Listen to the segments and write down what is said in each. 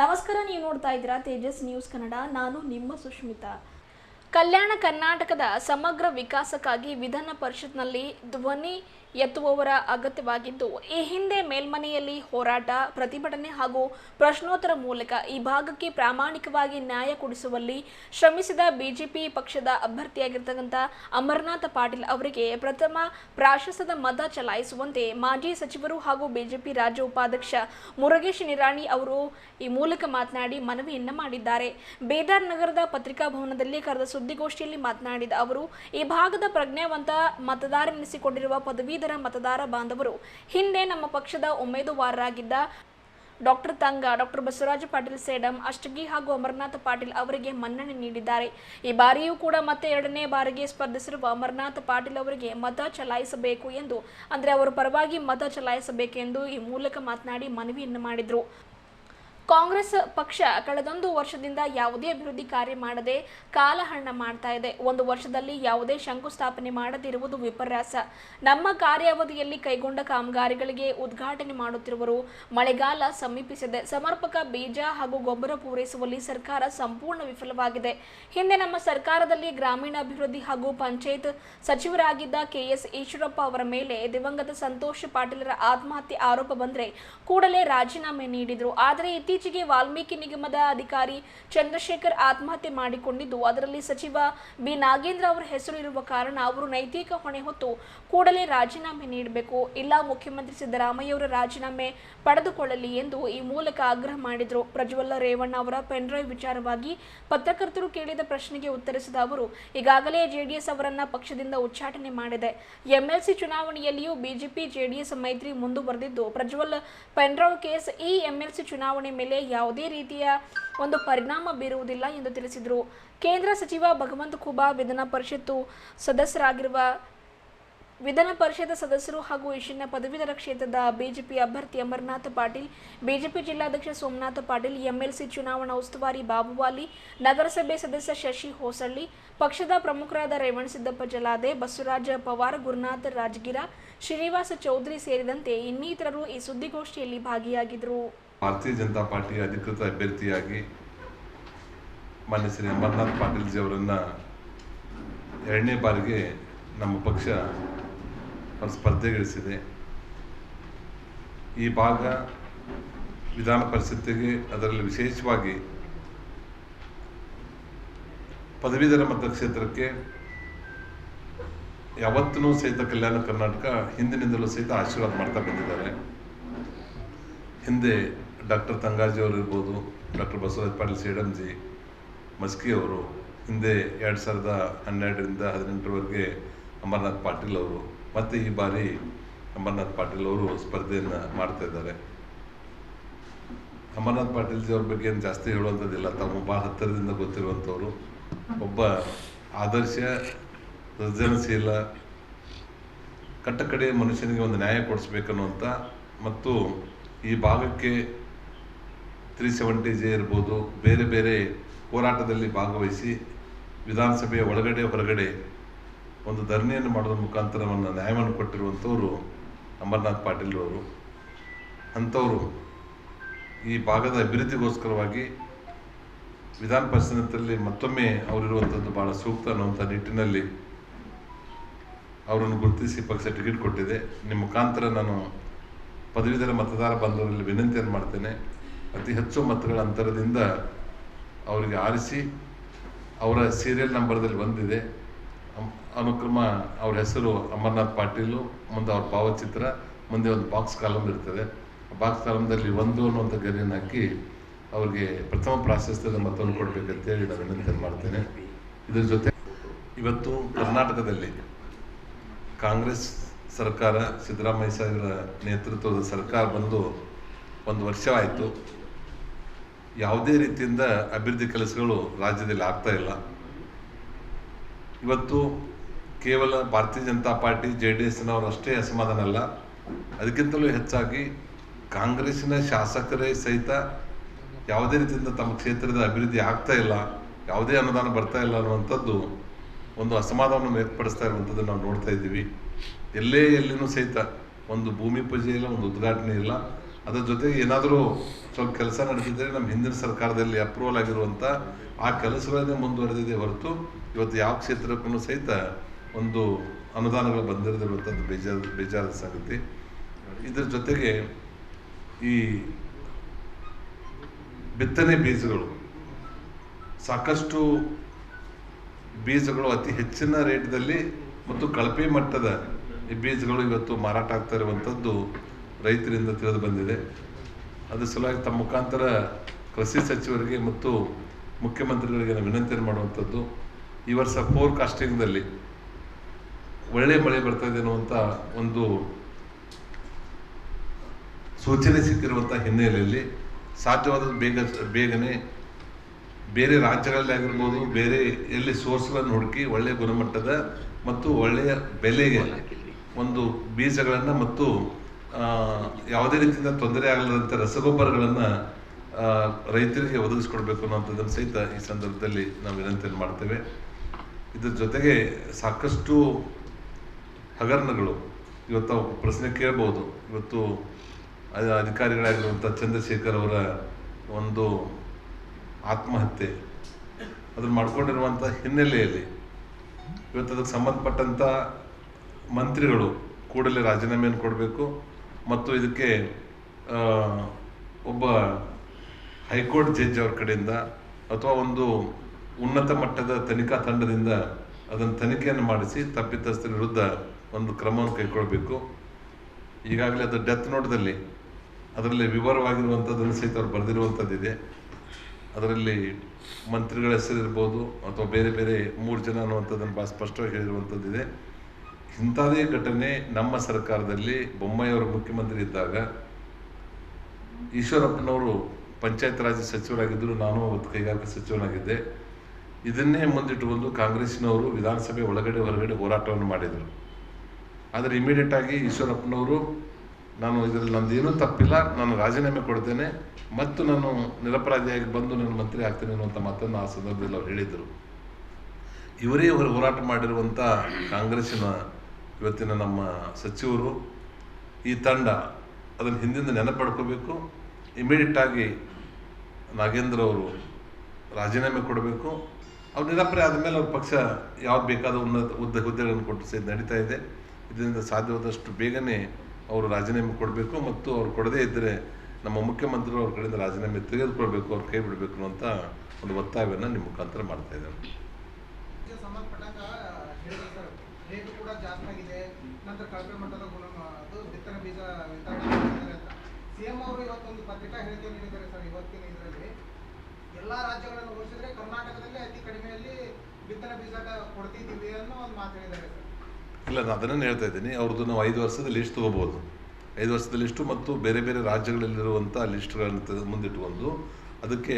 ನಮಸ್ಕಾರ, ನೀವು ನೋಡ್ತಾ ಇದ್ದೀರಾ ತೇಜಸ್ ನ್ಯೂಸ್ ಕನ್ನಡ. ನಾನು ನಿಮ್ಮ ಸುಷ್ಮಿತಾ ಕಲ್ಯಾಣ ಕರ್ನಾಟಕದ ಸಮಗ್ರ ವಿಕಾಸಕ್ಕಾಗಿ ವಿಧಾನ ಪರಿಷತ್ನಲ್ಲಿ ಧ್ವನಿ ಎತ್ತುವವರ ಅಗತ್ಯವಾಗಿದ್ದು, ಈ ಹಿಂದೆ ಮೇಲ್ಮನೆಯಲ್ಲಿ ಹೋರಾಟ, ಪ್ರತಿಭಟನೆ ಹಾಗೂ ಪ್ರಶ್ನೋತ್ತರ ಮೂಲಕ ಈ ಭಾಗಕ್ಕೆ ಪ್ರಾಮಾಣಿಕವಾಗಿ ನ್ಯಾಯ ಕೊಡಿಸುವಲ್ಲಿ ಶ್ರಮಿಸಿದ ಬಿಜೆಪಿ ಪಕ್ಷದ ಅಭ್ಯರ್ಥಿಯಾಗಿರ್ತಕ್ಕಂಥ ಅಮರನಾಥ ಪಾಟೀಲ್ ಅವರಿಗೆ ಪ್ರಥಮ ಪ್ರಾಶಸ್ತ್ಯದ ಮತ ಚಲಾಯಿಸುವಂತೆ ಮಾಜಿ ಸಚಿವರು ಹಾಗೂ ಬಿಜೆಪಿ ರಾಜ್ಯ ಉಪಾಧ್ಯಕ್ಷ ಮುರುಗೇಶ್ ನಿರಾಣಿ ಅವರು ಈ ಮೂಲಕ ಮಾತನಾಡಿ ಮನವಿಯನ್ನು ಮಾಡಿದ್ದಾರೆ. ಬೇದಾರ್ ನಗರದ ಪತ್ರಿಕಾ ಭವನದಲ್ಲಿ ಕರೆದ ಸುದ್ದಿಗೋಷ್ಠಿಯಲ್ಲಿ ಮಾತನಾಡಿದ ಅವರು, ಈ ಭಾಗದ ಪ್ರಜ್ಞಾವಂತ ಮತದಾರನೆನಿಸಿಕೊಂಡಿರುವ ಪದವೀಧರ ಮತದಾರ ಬಾಂಧವರು. ಹಿಂದೆ ನಮ್ಮ ಪಕ್ಷದ ಉಮೇದುವಾರರಾಗಿದ್ದ ಡಾಕ್ಟರ್ ತಂಗ, ಡಾಕ್ಟರ್ ಬಸವರಾಜ ಪಾಟೀಲ್ ಸೇಡಂ, ಅಷ್ಟಗಿ ಹಾಗೂ ಅಮರನಾಥ ಪಾಟೀಲ್ ಅವರಿಗೆ ಮನ್ನಣೆ ನೀಡಿದ್ದಾರೆ. ಈ ಬಾರಿಯೂ ಕೂಡ ಮತ್ತೆ ಎರಡನೇ ಬಾರಿಗೆ ಸ್ಪರ್ಧಿಸಿರುವ ಅಮರನಾಥ ಪಾಟೀಲ್ ಅವರಿಗೆ ಮತ ಚಲಾಯಿಸಬೇಕು ಎಂದು, ಅಂದರೆ ಅವರ ಪರವಾಗಿ ಮತ ಚಲಾಯಿಸಬೇಕೆಂದು ಈ ಮೂಲಕ ಮಾತನಾಡಿ ಮನವಿಯನ್ನು ಮಾಡಿದರು. ಕಾಂಗ್ರೆಸ್ ಪಕ್ಷ ಕಳೆದೊಂದು ವರ್ಷದಿಂದ ಯಾವುದೇ ಅಭಿವೃದ್ಧಿ ಕಾರ್ಯ ಮಾಡದೆ ಕಾಲಹರಣ ಮಾಡ್ತಾ ಇದೆ. ಒಂದು ವರ್ಷದಲ್ಲಿ ಯಾವುದೇ ಶಂಕುಸ್ಥಾಪನೆ ಮಾಡದಿರುವುದು ವಿಪರ್ಯಾಸ. ನಮ್ಮ ಕಾರ್ಯಾವಧಿಯಲ್ಲಿ ಕೈಗೊಂಡ ಕಾಮಗಾರಿಗಳಿಗೆ ಉದ್ಘಾಟನೆ ಮಾಡುತ್ತಿರುವರು ಮಳೆಗಾಲ ಸಮೀಪಿಸಿದೆ. ಸಮರ್ಪಕ ಬೀಜ ಹಾಗೂ ಗೊಬ್ಬರ ಪೂರೈಸುವಲ್ಲಿ ಸರ್ಕಾರ ಸಂಪೂರ್ಣ ವಿಫಲವಾಗಿದೆ. ಹಿಂದೆ ನಮ್ಮ ಸರ್ಕಾರದಲ್ಲಿ ಗ್ರಾಮೀಣಾಭಿವೃದ್ಧಿ ಹಾಗೂ ಪಂಚಾಯತ್ ಸಚಿವರಾಗಿದ್ದ ಕೆಎಸ್ ಈಶ್ವರಪ್ಪ ಅವರ ಮೇಲೆ ದಿವಂಗತ ಸಂತೋಷ್ ಪಾಟೀಲರ ಆತ್ಮಹತ್ಯೆ ಆರೋಪ ಬಂದರೆ ಕೂಡಲೇ ರಾಜೀನಾಮೆ ನೀಡಿದರು. ಆದರೆ ಇತ್ತೀಚೆಗೆ ವಾಲ್ಮೀಕಿ ನಿಗಮದ ಅಧಿಕಾರಿ ಚಂದ್ರಶೇಖರ್ ಆತ್ಮಹತ್ಯೆ ಮಾಡಿಕೊಂಡಿದ್ದು, ಅದರಲ್ಲಿ ಸಚಿವ ಬಿ. ನಾಗೇಂದ್ರ ಅವರ ಹೆಸರು ಇರುವ ಕಾರಣ ಅವರು ನೈತಿಕ ಹೊಣೆ ಹೊತ್ತು ಕೂಡಲೇ ರಾಜೀನಾಮೆ ನೀಡಬೇಕು, ಇಲ್ಲ ಮುಖ್ಯಮಂತ್ರಿ ಸಿದ್ದರಾಮಯ್ಯ ಅವರ ರಾಜೀನಾಮೆ ಪಡೆದುಕೊಳ್ಳಲಿ ಎಂದು ಈ ಮೂಲಕ ಆಗ್ರಹ ಮಾಡಿದರು. ಪ್ರಜ್ವಲ್ಲ ರೇವಣ್ಣ ಅವರ ಪೆನ್ಡ್ರೈವ್ ವಿಚಾರವಾಗಿ ಪತ್ರಕರ್ತರು ಕೇಳಿದ ಪ್ರಶ್ನೆಗೆ ಉತ್ತರಿಸಿದ ಅವರು, ಈಗಾಗಲೇ ಜೆಡಿಎಸ್ ಅವರನ್ನ ಪಕ್ಷದಿಂದ ಉಚ್ಚಾಟನೆ ಮಾಡಿದೆ. ಎಂಎಲ್ಸಿ ಚುನಾವಣೆಯಲ್ಲಿಯೂ ಬಿಜೆಪಿ, ಜೆಡಿಎಸ್ ಮೈತ್ರಿ ಮುಂದುವರೆದಿದ್ದು, ಪ್ರಜ್ವಲ್ ಪೆನ್ಡ್ರೈವ್ ಕೇಸ್ ಈ ಎಂಎಲ್ಸಿ ಚುನಾವಣೆ ಮೇಲೆ ಯಾವುದೇ ರೀತಿಯ ಒಂದು ಪರಿಣಾಮ ಬೀರುವುದಿಲ್ಲ ಎಂದು ತಿಳಿಸಿದರು. ಕೇಂದ್ರ ಸಚಿವ ಭಗವಂತ ಖುಬಾ ವಿಧಾನ ಪರಿಷತ್ತು ಸದಸ್ಯರಾಗಿರುವ ವಿಧಾನ ಪರಿಷತ್ ಸದಸ್ಯರು ಹಾಗೂ ಈಶಾನ್ಯ ಪದವೀಧರ ಕ್ಷೇತ್ರದ ಬಿಜೆಪಿ ಅಭ್ಯರ್ಥಿ ಅಮರನಾಥ ಪಾಟೀಲ್, ಬಿಜೆಪಿ ಜಿಲ್ಲಾಧ್ಯಕ್ಷ ಸೋಮನಾಥ ಪಾಟೀಲ್, ಎಂಎಲ್ಸಿ ಚುನಾವಣಾ ಉಸ್ತುವಾರಿ ಬಾಬುವಾಲಿ ನಗರಸಭೆ ಸದಸ್ಯ ಶಶಿ ಹೋಸಳ್ಳಿ, ಪಕ್ಷದ ಪ್ರಮುಖರಾದ ರೇವಣಸಿದ್ದಪ್ಪ ಜಲಾದೆ ಬಸವರಾಜ ಪವಾರ್, ಗುರುನಾಥ್ ರಾಜಗಿರ ಶ್ರೀನಿವಾಸ ಚೌಧರಿ ಸೇರಿದಂತೆ ಇನ್ನಿತರರು ಈ ಸುದ್ದಿಗೋಷ್ಠಿಯಲ್ಲಿ ಭಾಗಿಯಾಗಿದ್ದರು. ಭಾರತೀಯ ಜನತಾ ಪಾರ್ಟಿಯ ಅಧಿಕೃತ ಅಭ್ಯರ್ಥಿಯಾಗಿ ಮಾನ್ಯ ಶ್ರೀ ಅಮರ್ನಾಥ್ ಪಾಟೀಲ್ ಜಿ ಅವರನ್ನು ಎರಡನೇ ಬಾರಿಗೆ ನಮ್ಮ ಪಕ್ಷ ಸ್ಪರ್ಧೆಗಿಳಿಸಿದೆ ಈ ಭಾಗ ವಿಧಾನ ಪರಿಷತ್ತಿಗೆ ಅದರಲ್ಲಿ ವಿಶೇಷವಾಗಿ ಪದವೀಧರ ಮತಕ್ಷೇತ್ರಕ್ಕೆ ಯಾವತ್ತೂ ಸಹಿತ ಕಲ್ಯಾಣ ಕರ್ನಾಟಕ ಹಿಂದಿನಿಂದಲೂ ಸಹಿತ ಆಶೀರ್ವಾದ ಮಾಡ್ತಾ ಬಂದಿದ್ದಾರೆ. ಹಿಂದೆ ಡಾಕ್ಟರ್ ತಂಗಾಜಿ ಅವರು ಇರ್ಬೋದು, ಡಾಕ್ಟರ್ ಬಸವರಾಜ್ ಪಾಟೀಲ್ ಸೇಡಂಜಿ, ಮಸ್ಕಿ ಅವರು, ಹಿಂದೆ ಎರಡು ಸಾವಿರದ ಹನ್ನೆರಡರಿಂದ ಹದಿನೆಂಟರವರೆಗೆ ಅಮರ್ನಾಥ್ ಪಾಟೀಲ್ ಅವರು, ಮತ್ತು ಈ ಬಾರಿ ಅಮರ್ನಾಥ್ ಪಾಟೀಲ್ ಅವರು ಸ್ಪರ್ಧೆಯನ್ನು ಮಾಡ್ತಾ ಇದ್ದಾರೆ. ಅಮರ್ನಾಥ್ ಪಾಟೀಲ್ ಜಿ ಅವ್ರ ಬಗ್ಗೆ ಏನು ಜಾಸ್ತಿ ಹೇಳುವಂಥದ್ದಿಲ್ಲ ತಾವು ಭಾಳ ಹತ್ತಿರದಿಂದ ಗೊತ್ತಿರುವಂಥವ್ರು. ಒಬ್ಬ ಆದರ್ಶ ಸೃಜನಶೀಲ ಕಟ್ಟಕಡೆ ಮನುಷ್ಯನಿಗೆ ಒಂದು ನ್ಯಾಯ ಕೊಡಿಸ್ಬೇಕನ್ನುವಂಥ ಮತ್ತು ಈ ಭಾಗಕ್ಕೆ ತ್ರೀ ಸೆವೆಂಟಿ ಜೆ ಇರ್ಬೋದು, ಬೇರೆ ಬೇರೆ ಹೋರಾಟದಲ್ಲಿ ಭಾಗವಹಿಸಿ ವಿಧಾನಸಭೆಯ ಒಳಗಡೆ ಹೊರಗಡೆ ಒಂದು ಧರಣಿಯನ್ನು ಮಾಡೋದ್ರ ಮುಖಾಂತರವನ್ನು ನ್ಯಾಯವನ್ನು ಕೊಟ್ಟಿರುವಂಥವರು ಪಾಟೀಲ್ ಅವರು ಅಂಥವರು ಈ ಭಾಗದ ಅಭಿವೃದ್ಧಿಗೋಸ್ಕರವಾಗಿ ವಿಧಾನ ಪರಿಷತ್ನಲ್ಲಿ ಮತ್ತೊಮ್ಮೆ ಅವರಿರುವಂಥದ್ದು ಭಾಳ ಸೂಕ್ತ ಅನ್ನುವಂಥ ನಿಟ್ಟಿನಲ್ಲಿ ಅವರನ್ನು ಗುರುತಿಸಿ ಪಕ್ಷ ಟಿಕೆಟ್ ಕೊಟ್ಟಿದೆ. ನಿಮ್ಮ ಮುಖಾಂತರ ನಾನು ಪದವೀಧರ ಮತದಾರ ಬಂಧುಗಳಲ್ಲಿ ವಿನಂತಿಯನ್ನು ಮಾಡ್ತೇನೆ. ಅತಿ ಹೆಚ್ಚು ಮತಗಳ ಅಂತರದಿಂದ ಅವರಿಗೆ ಆರಿಸಿ ಅವರ ಸೀರಿಯಲ್ ನಂಬರ್ದಲ್ಲಿ ಬಂದಿದೆ. ಅನುಕ್ರಮ ಅವ್ರ ಹೆಸರು ಅಮರ್ನಾಥ್ ಪಾಟೀಲು, ಮುಂದೆ ಅವ್ರ ಭಾವಚಿತ್ರ, ಮುಂದೆ ಒಂದು ಬಾಕ್ಸ್ ಕಾಲಮ್ ಇರ್ತದೆ. ಬಾಕ್ಸ್ ಕಾಲಮ್ದಲ್ಲಿ ಒಂದು ಅನ್ನುವಂಥ ಗರಿಯನ್ನು ಹಾಕಿ ಅವ್ರಿಗೆ ಪ್ರಥಮ ಪ್ರಾಶಸ್ತ್ಯದ ಮತವನ್ನು ಕೊಡಬೇಕಂತೇಳಿ ನಾನು ವಿನಂತಿಯನ್ನು ಮಾಡ್ತೇನೆ. ಇದರ ಜೊತೆ ಇವತ್ತು ಕರ್ನಾಟಕದಲ್ಲಿ ಕಾಂಗ್ರೆಸ್ ಸರ್ಕಾರ ಸಿದ್ದರಾಮಯ್ಯ ಸಾಹೇಬರ ನೇತೃತ್ವದ ಸರ್ಕಾರ ಬಂದು ಒಂದು ವರ್ಷವಾಯಿತು. ಯಾವುದೇ ರೀತಿಯಿಂದ ಅಭಿವೃದ್ಧಿ ಕೆಲಸಗಳು ರಾಜ್ಯದಲ್ಲಿ ಆಗ್ತಾ ಇಲ್ಲ. ಇವತ್ತು ಕೇವಲ Bharatiya Janata Party, J D ಎಸ್ನವರು ಅಷ್ಟೇ ಅಸಮಾಧಾನ ಅಲ್ಲ. ಅದಕ್ಕಿಂತಲೂ ಹೆಚ್ಚಾಗಿ ಕಾಂಗ್ರೆಸ್ಸಿನ ಶಾಸಕರೇ ಸಹಿತ ಯಾವುದೇ ರೀತಿಯಿಂದ ತಮ್ಮ ಕ್ಷೇತ್ರದ ಅಭಿವೃದ್ಧಿ ಆಗ್ತಾ ಇಲ್ಲ. ಯಾವುದೇ ಅನುದಾನ ಬರ್ತಾ ಇಲ್ಲ ಅನ್ನುವಂಥದ್ದು ಒಂದು ಅಸಮಾಧಾನವನ್ನು ಏರ್ಪಡಿಸ್ತಾ ಇರುವಂಥದ್ದು ನಾವು ನೋಡ್ತಾ ಇದ್ದೀವಿ. ಎಲ್ಲೇ ಎಲ್ಲಿನೂ ಸಹಿತ ಒಂದು ಭೂಮಿ ಪೂಜೆ ಇಲ್ಲ, ಒಂದು ಉದ್ಘಾಟನೆ ಇಲ್ಲ. ಅದರ ಜೊತೆಗೆ ಏನಾದರೂ ಸ್ವಲ್ಪ ಕೆಲಸ ನಡೆದಿದ್ದರೆ ನಮ್ಮ ಹಿಂದಿನ ಸರ್ಕಾರದಲ್ಲಿ ಅಪ್ರೂವಲ್ ಆಗಿರುವಂಥ ಆ ಕೆಲಸಗಳನ್ನೇ ಮುಂದುವರೆದಿದೆ ಹೊರತು ಇವತ್ತು ಯಾವ ಕ್ಷೇತ್ರಕ್ಕೂ ಸಹಿತ ಒಂದು ಅನುದಾನಗಳು ಬಂದಿರದಿರುವಂಥದ್ದು ಬೇಜಾರ, ಬೇಜಾರದ ಇದರ ಜೊತೆಗೆ ಈ ಬಿತ್ತನೆ ಬೀಜಗಳು ಸಾಕಷ್ಟು ಬೀಜಗಳು ಅತಿ ಹೆಚ್ಚಿನ ರೇಟ್ದಲ್ಲಿ ಮತ್ತು ಕಳಪೆ ಮಟ್ಟದ ಈ ಬೀಜಗಳು ಇವತ್ತು ಮಾರಾಟ ಆಗ್ತಾ ಇರುವಂಥದ್ದು ರೈತರಿಂದ ತಿಳಿದು ಬಂದಿದೆ. ಅದರ ಸಲುವಾಗಿ ತಮ್ಮ ಮುಖಾಂತರ ಕೃಷಿ ಸಚಿವರಿಗೆ ಮತ್ತು ಮುಖ್ಯಮಂತ್ರಿಗಳಿಗೆ ನಾವು ವಿನಂತಿಯನ್ನು ಮಾಡುವಂಥದ್ದು. ಈ ವರ್ಷ ಫೋರ್ಕಾಸ್ಟಿಂಗ್ದಲ್ಲಿ ಒಳ್ಳೆ ಮಳೆ ಬರ್ತಾ ಇದೆ ಅನ್ನುವಂಥ ಒಂದು ಸೂಚನೆ ಸಿಕ್ಕಿರುವಂಥ ಹಿನ್ನೆಲೆಯಲ್ಲಿ ಸಾಧ್ಯವಾದ ಬೇಗ, ಬೇಗನೆ ಬೇರೆ ರಾಜ್ಯಗಳಲ್ಲಿ ಆಗಿರ್ಬೋದು ಬೇರೆ ಎಲ್ಲಿ ಸೋರ್ಸ್ಗಳನ್ನು ಹುಡುಕಿ ಒಳ್ಳೆಯ ಗುಣಮಟ್ಟದ ಮತ್ತು ಒಳ್ಳೆಯ ಬೆಲೆಗೆ ಒಂದು ಬೀಜಗಳನ್ನು ಮತ್ತು ಯಾವುದೇ ರೀತಿಯಿಂದ ತೊಂದರೆ ಆಗಲಾರಂಥ ರಸಗೊಬ್ಬರಗಳನ್ನು ರೈತರಿಗೆ ಒದಗಿಸ್ಕೊಡ್ಬೇಕು ಅನ್ನೋಂಥದ್ದನ್ನು ಸಹಿತ ಈ ಸಂದರ್ಭದಲ್ಲಿ ನಾವು ವಿನಂತಿಯನ್ನು ಮಾಡ್ತೇವೆ. ಇದ್ರ ಜೊತೆಗೆ ಸಾಕಷ್ಟು ಹಗರಣಗಳು, ಇವತ್ತು ಪ್ರಶ್ನೆ ಕೇಳ್ಬೋದು. ಇವತ್ತು ಅಧಿಕಾರಿಗಳಾಗಿರುವಂಥ ಚಂದ್ರಶೇಖರ್ ಅವರ ಒಂದು ಆತ್ಮಹತ್ಯೆ. ಅದನ್ನು ಮಾಡ್ಕೊಂಡಿರುವಂಥ ಹಿನ್ನೆಲೆಯಲ್ಲಿ ಇವತ್ತು ಅದಕ್ಕೆ ಸಂಬಂಧಪಟ್ಟಂಥ ಮಂತ್ರಿಗಳು ಕೂಡಲೇ ರಾಜೀನಾಮೆಯನ್ನು ಕೊಡಬೇಕು ಮತ್ತು ಇದಕ್ಕೆ ಒಬ್ಬ ಹೈಕೋರ್ಟ್ ಜಡ್ಜ್ ಅವ್ರ ಕಡೆಯಿಂದ ಅಥವಾ ಒಂದು ಉನ್ನತ ಮಟ್ಟದ ತನಿಖಾ ತಂಡದಿಂದ ಅದನ್ನು ತನಿಖೆಯನ್ನು ಮಾಡಿಸಿ ತಪ್ಪಿತಸ್ಥರ ವಿರುದ್ಧ ಒಂದು ಕ್ರಮವನ್ನು ಕೈಗೊಳ್ಳಬೇಕು. ಈಗಾಗಲೇ ಅದು ಡೆತ್ ನೋಟ್ದಲ್ಲಿ ಅದರಲ್ಲಿ ವಿವರವಾಗಿರುವಂಥದ್ದನ್ನು ಸಹಿತ ಅವ್ರು ಬರೆದಿರುವಂಥದ್ದಿದೆ ಅದರಲ್ಲಿ ಮಂತ್ರಿಗಳ ಹೆಸರಿರ್ಬೋದು ಅಥವಾ ಬೇರೆ ಬೇರೆ ಮೂರು ಜನ ಅನ್ನುವಂಥದ್ದನ್ನು ಭಾಳ ಸ್ಪಷ್ಟವಾಗಿ ಹೇಳಿರುವಂಥದ್ದಿದೆ. ಇಂಥದೇ ಘಟನೆ ನಮ್ಮ ಸರ್ಕಾರದಲ್ಲಿ ಬೊಮ್ಮಾಯಿಯವರು ಮುಖ್ಯಮಂತ್ರಿ ಇದ್ದಾಗ ಈಶ್ವರಪ್ಪನವರು ಪಂಚಾಯತ್ ರಾಜ್ ಸಚಿವರಾಗಿದ್ದರು ನಾನು ಅವತ್ತು ಕೈಗಾರಿಕಾ ಸಚಿವನಾಗಿದ್ದೆ. ಇದನ್ನೇ ಮುಂದಿಟ್ಟುಕೊಂಡು ಕಾಂಗ್ರೆಸ್ನವರು ವಿಧಾನಸಭೆ ಒಳಗಡೆ ಹೊರಗಡೆ ಹೋರಾಟವನ್ನು ಮಾಡಿದರು. ಆದರೆ ಇಮಿಡಿಯೇಟ್ ಆಗಿ ಈಶ್ವರಪ್ಪನವರು ನಾನು ಇದರಲ್ಲಿ ನಂದೇನೂ ತಪ್ಪಿಲ್ಲ, ನಾನು ರಾಜೀನಾಮೆ ಕೊಡ್ತೇನೆ, ಮತ್ತು ನಾನು ನಿರಪರಾಧಿಯಾಗಿ ಬಂದು ನಾನು ಮಂತ್ರಿ ಆಗ್ತೇನೆ ಅನ್ನುವಂಥ ಮಾತನ್ನು ಆ ಸಂದರ್ಭದಲ್ಲಿ ಅವ್ರು ಹೇಳಿದರು. ಇವರೇ ಇವರು ಹೋರಾಟ ಮಾಡಿರುವಂಥ ಕಾಂಗ್ರೆಸ್ಸಿನ ಇವತ್ತಿನ ನಮ್ಮ ಸಚಿವರು ಈ ತಂಡ ಅದನ್ನು ಹಿಂದಿಂದ ನೆನಪಡ್ಕೋಬೇಕು ಇಮಿಡಿಯೇಟ್ ಆಗಿ ನಾಗೇಂದ್ರ ಅವರು ರಾಜೀನಾಮೆ ಕೊಡಬೇಕು. ಅವ್ರು ನಿರಪರಾಧ ಆದಮೇಲೆ ಅವ್ರ ಪಕ್ಷ ಯಾವ್ದು ಬೇಕಾದ ಉನ್ನತ ಹುದ್ದೆ ಹುದ್ದೆಗಳನ್ನು ಕೊಟ್ಟು ಸಹಿತ ನಡೀತಾ ಇದೆ. ಇದರಿಂದ ಸಾಧ್ಯವಾದಷ್ಟು ಬೇಗನೆ ಅವರು ರಾಜೀನಾಮೆ ಕೊಡಬೇಕು ಮತ್ತು ಅವ್ರು ಕೊಡದೇ ಇದ್ದರೆ ನಮ್ಮ ಮುಖ್ಯಮಂತ್ರಿಗಳು ಅವ್ರ ಕಡೆಯಿಂದ ರಾಜೀನಾಮೆ ತೆಗೆದುಕೊಳ್ಬೇಕು, ಅವ್ರು ಕೈ ಬಿಡಬೇಕು ಅಂತ ಒಂದು ಒತ್ತಾಯವನ್ನು ನಿಮ್ಮ ಮುಖಾಂತರ ಮಾಡ್ತಾ ಇದ್ದಾರೆ. ಎಲ್ಲ ರಾಜ್ಯಗಳನ್ನು ಕರ್ನಾಟಕದಲ್ಲಿ ಅತಿ ಕಡಿಮೆಯಲ್ಲಿ ಬಿತ್ತನೆ ಬೀಜ ಕೊಡ್ತಿದ್ದೀವಿ ಅನ್ನೋ ಒಂದು ಮಾತು ಹೇಳಿದ್ದಾರೆ ಇಲ್ಲ ನಾನು ಅದನ್ನೇ ಹೇಳ್ತಾ ಇದ್ದೀನಿ, ಅವ್ರದ್ದು ನಾವು ಐದು ವರ್ಷದ ಲಿಸ್ಟ್ ತೊಗೋಬೋದು. ಐದು ವರ್ಷದ ಲಿಸ್ಟು ಮತ್ತು ಬೇರೆ ಬೇರೆ ರಾಜ್ಯಗಳಲ್ಲಿರುವಂಥ ಲಿಸ್ಟ್ಗಳನ್ನು ತೆಗೆದು ಮುಂದಿಟ್ಟುಕೊಂಡು ಅದಕ್ಕೆ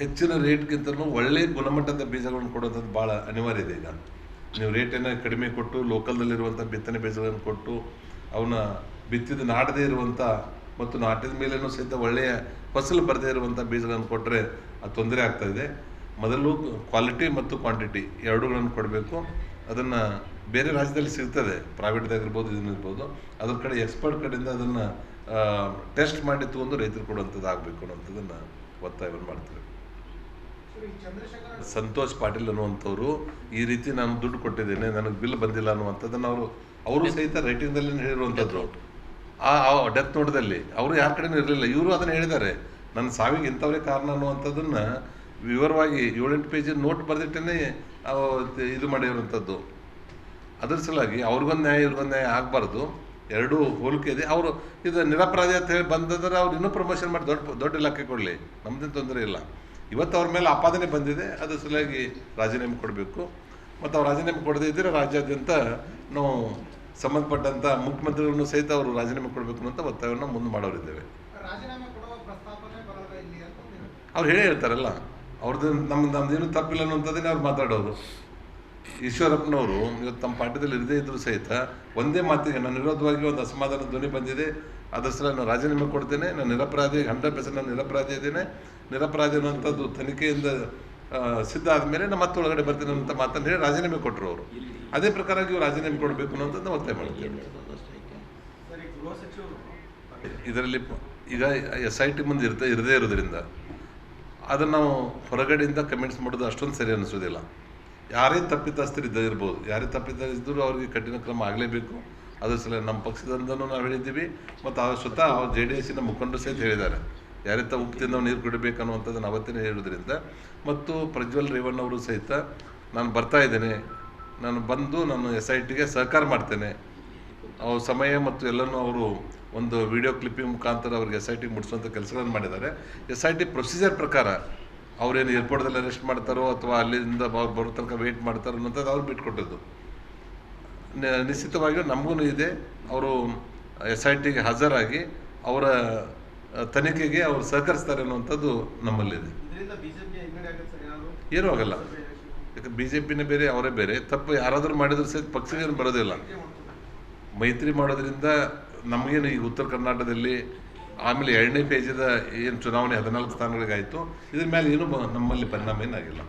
ಹೆಚ್ಚಿನ ರೇಟ್ಗಿಂತಲೂ ಒಳ್ಳೆಯ ಗುಣಮಟ್ಟದ ಬೀಜಗಳನ್ನು ಕೊಡುವಂಥದ್ದು ಭಾಳ ಅನಿವಾರ್ಯ ಇದೆ ಈಗ. ನೀವು ರೇಟನ್ನು ಕಡಿಮೆ ಕೊಟ್ಟು ಲೋಕಲ್ದಲ್ಲಿರುವಂಥ ಬಿತ್ತನೆ ಬೀಜಗಳನ್ನು ಕೊಟ್ಟು ಅವನ್ನ ಬಿತ್ತಿದ ನಾಡದೇ ಇರುವಂಥ ಮತ್ತು ನಾಟಿದ ಮೇಲೇನೂ ಸಹಿತ ಒಳ್ಳೆಯ ಫಸಲು ಬರದೇ ಇರುವಂಥ ಬೀಜಗಳನ್ನು ಕೊಟ್ಟರೆ ಅದು ತೊಂದರೆ ಆಗ್ತಾ ಇದೆ. ಮೊದಲು ಕ್ವಾಲಿಟಿ ಮತ್ತು ಕ್ವಾಂಟಿಟಿ ಎರಡೂಗಳನ್ನು ಕೊಡಬೇಕು. ಅದನ್ನು ಬೇರೆ ರಾಜ್ಯದಲ್ಲಿ ಸಿಗ್ತದೆ. ಪ್ರೈವೇಟ್ದಾಗಿರ್ಬೋದು ಇದನ್ನಿರ್ಬೋದು ಅದ್ರ ಕಡೆ ಎಕ್ಸ್ಪರ್ಟ್ ಕಡೆಯಿಂದ ಅದನ್ನು ಟೆಸ್ಟ್ ಮಾಡಿ ತಗೊಂಡು ರೈತರು ಕೊಡುವಂಥದ್ದು ಆಗಬೇಕು ಅನ್ನೋಂಥದ್ದನ್ನು ಒತ್ತಾಯವನ್ನು ಚಂದ್ರಶೇಖರ್ ಸಂತೋಷ್ ಪಾಟೀಲ್ ಅನ್ನುವಂಥವ್ರು ಈ ರೀತಿ ನಾನು ದುಡ್ಡು ಕೊಟ್ಟಿದ್ದೇನೆ, ನನಗೆ ಬಿಲ್ ಬಂದಿಲ್ಲ ಅನ್ನುವಂಥದ್ದನ್ನು ಅವರು ಅವರು ಸಹಿತ ರೈಟಿಂಗ್ದಲ್ಲಿ ಹೇಳಿರುವಂಥದ್ದು. ಆ ಡೆತ್ ನೋಟದಲ್ಲಿ, ಅವರು ಯಾರ ಕಡೆನೂ ಇರಲಿಲ್ಲ. ಇವರು ಅದನ್ನು ಹೇಳಿದ್ದಾರೆ. ನನ್ನ ಸಾವಿಗೆ ಇಂಥವ್ರೇ ಕಾರಣ ಅನ್ನುವಂಥದ್ದನ್ನು ವಿವರವಾಗಿ ಏಳೆಂಟು ಪೇಜ್ ನೋಟ್ ಬರೆದಿಟ್ಟೇ ಇದು ಮಾಡಿರುವಂಥದ್ದು. ಅದ್ರ ಸಲುವಾಗಿ ಅವ್ರಿಗೊಂದು ನ್ಯಾಯ ಇವ್ರಿಗೊಂದು ನ್ಯಾಯ ಆಗಬಾರ್ದು. ಎರಡೂ ಹೋಲಿಕೆ ಇದೆ. ಅವರು ಇದು ನಿರಪರಾಧಿ ಅಂತ ಹೇಳಿ ಬಂದದ್ರೆ ಅವ್ರು ಇನ್ನೂ ಪ್ರಮೋಷನ್ ಮಾಡಿ ದೊಡ್ಡ ದೊಡ್ಡ ಇಲಾಖೆ ಕೊಡಲಿ. ನಮ್ಮದೇನು ತೊಂದರೆ ಇಲ್ಲ. ಇವತ್ತು ಅವ್ರ ಮೇಲೆ ಆಪಾದನೆ ಬಂದಿದೆ. ಅದ್ರ ಸಲುವಾಗಿ ರಾಜೀನಾಮೆ ಕೊಡಬೇಕು. ಮತ್ತು ಅವ್ರು ರಾಜೀನಾಮೆ ಕೊಡದೇ ಇದ್ದರೆ ರಾಜ್ಯಾದ್ಯಂತ ನಾವು ಸಂಬಂಧಪಟ್ಟಂಥ ಮುಖ್ಯಮಂತ್ರಿಗಳನ್ನು ಸಹಿತ ಅವರು ರಾಜೀನಾಮೆ ಕೊಡಬೇಕು ಅಂತ ಒತ್ತಾಯವನ್ನು ಮುಂದೆ ಮಾಡೋರಿದ್ದೇವೆ. ಅವ್ರು ಹೇಳೇ ಹೇಳ್ತಾರಲ್ಲ ಅವ್ರದ್ದು ನಮ್ದು ನಮ್ದೇನು ತಪ್ಪಿಲ್ಲ ಅನ್ನುವಂಥದ್ದನ್ನೇ ಅವ್ರು ಮಾತಾಡೋದು. ಈಶ್ವರಪ್ಪನವರು ಇವತ್ತು ತಮ್ಮ ಪಾಠದಲ್ಲಿ ಇರದೇ ಇದ್ದರೂ ಸಹಿತ ಒಂದೇ ಮಾತಿಗೆ ನನ್ನ ವಿರೋಧವಾಗಿ ಒಂದು ಅಸಮಾಧಾನ ಧ್ವನಿ ಬಂದಿದೆ ಅದರ ಸಲ ನಾನು ರಾಜೀನಾಮೆ ಕೊಡ್ತೇನೆ ನಾನು ನಿರಪರಾಧಿ ಹಂಡ್ರೆಡ್ ಪರ್ಸೆಂಟ್ ನಾನು ನಿರಪರಾಧಿ ಇದ್ದೇನೆ ನಿರಪರಾಧಿ ಅನ್ನುವಂಥದ್ದು ತನಿಖೆಯಿಂದ ಸಿದ್ಧ ಆದಮೇಲೆ ನಾನು ಮತ್ತೆ ಒಳಗಡೆ ಬರ್ತೀನಿ ಅಂತ ಮಾತನ್ನು ಹೇಳಿ ರಾಜೀನಾಮೆ ಕೊಟ್ಟರು ಅವರು. ಅದೇ ಪ್ರಕಾರ ಇವು ರಾಜೀನಾಮೆ ಕೊಡಬೇಕು ಅನ್ನೋದನ್ನು ಒತ್ತಾಯ ಮಾಡ್ತೇವೆ ಗೃಹ ಇದರಲ್ಲಿ ಈಗ ಎಸ್ ಐ ಟಿ ಮುಂದೆ ಇರ್ತಾ ಇರದೇ ಇರೋದ್ರಿಂದ ಅದನ್ನು ನಾವು ಹೊರಗಡೆಯಿಂದ ಕಮೆಂಟ್ಸ್ ಮಾಡೋದು ಅಷ್ಟೊಂದು ಸರಿ ಅನಿಸೋದಿಲ್ಲ. ಯಾರೇ ತಪ್ಪಿತಸ್ಥರಿದ್ದ ಇರ್ಬೋದು. ಯಾರೇ ಇದ್ದರೂ ಅವರಿಗೆ ಕಠಿಣ ಕ್ರಮ ಆಗಲೇಬೇಕು. ಅದರ ಸಲ ನಮ್ಮ ಪಕ್ಷದಿಂದನೂ ನಾವು ಹೇಳಿದ್ದೀವಿ ಮತ್ತು ಅವ್ರು ಸ್ವತಃ ಜೆ ಡಿ ಎಸ್ಸಿನ ಮುಖಂಡರು ಸಹಿತ ಹೇಳಿದ್ದಾರೆ. ಯಾರೇ ತ ಉಪ್ಪು ತಿಂದವ್ ನೀರು ಕುಡಿಬೇಕು ಅನ್ನುವಂಥದ್ದನ್ನು ಅವತ್ತೇ ಹೇಳೋದ್ರಿಂದ ಮತ್ತು ಪ್ರಜ್ವಲ್ ರೇವಣ್ಣ ಅವರು ಸಹಿತ ನಾನು ಬರ್ತಾ ಇದ್ದೇನೆ. ನಾನು ಬಂದು ನಾನು ಎಸ್ ಐ ಟಿಗೆ ಸಹಕಾರ ಮಾಡ್ತೇನೆ. ಅವ್ರ ಸಮಯ ಮತ್ತು ಎಲ್ಲನೂ ಅವರು ಒಂದು ವಿಡಿಯೋ ಕ್ಲಿಪ್ಪಿಂಗ್ ಮುಖಾಂತರ ಅವ್ರಿಗೆ ಎಸ್ ಐ ಟಿ ಮುಡಿಸುವಂಥ ಕೆಲಸಗಳನ್ನು ಮಾಡಿದ್ದಾರೆ. ಎಸ್ ಐ ಟಿ ಪ್ರೊಸೀಜರ್ ಪ್ರಕಾರ ಅವ್ರೇನು ಏರ್ಪೋರ್ಟ್ದಲ್ಲಿ ಅರೆಸ್ಟ್ ಮಾಡ್ತಾರೋ ಅಥವಾ ಅಲ್ಲಿಂದ ಅವ್ರು ಬರೋ ತನಕ ವೆಯ್ಟ್ ಮಾಡ್ತಾರೋ ಅನ್ನೋಂಥದ್ದು ಅವ್ರು ಬಿಟ್ಕೊಟ್ಟಿದ್ದು. ನಿಶ್ಚಿತವಾಗಿಯೂ ನಮಗೂ ಇದೆ. ಅವರು ಎಸ್ ಐ ಟಿಗೆ ಹಾಜರಾಗಿ ಅವರ ತನಿಖೆಗೆ ಅವರು ಸಹಕರಿಸ್ತಾರೆ ಅನ್ನುವಂಥದ್ದು ನಮ್ಮಲ್ಲಿದೆ. ಏನೂ ಆಗಲ್ಲ. ಯಾಕಂದ್ರೆ ಬಿ ಜೆ ಪಿನೇ ಬೇರೆ ಅವರೇ ಬೇರೆ. ತಪ್ಪು ಯಾರಾದರೂ ಮಾಡಿದ್ರು ಸಹಿತ ಪಕ್ಷಗೇನು ಬರೋದಿಲ್ಲ ಮೈತ್ರಿ ಮಾಡೋದ್ರಿಂದ ನಮಗೇನು ಈಗ ಉತ್ತರ ಕರ್ನಾಟಕದಲ್ಲಿ ಆಮೇಲೆ ಎರಡನೇ ಪೇಜದ ಏನು ಚುನಾವಣೆ ಹದಿನಾಲ್ಕು ಸ್ಥಾನಗಳಿಗಾಯಿತು, ಇದ್ರ ಮೇಲೆ ಏನೂ ನಮ್ಮಲ್ಲಿ ಪರಿಣಾಮ ಏನಾಗಿಲ್ಲ.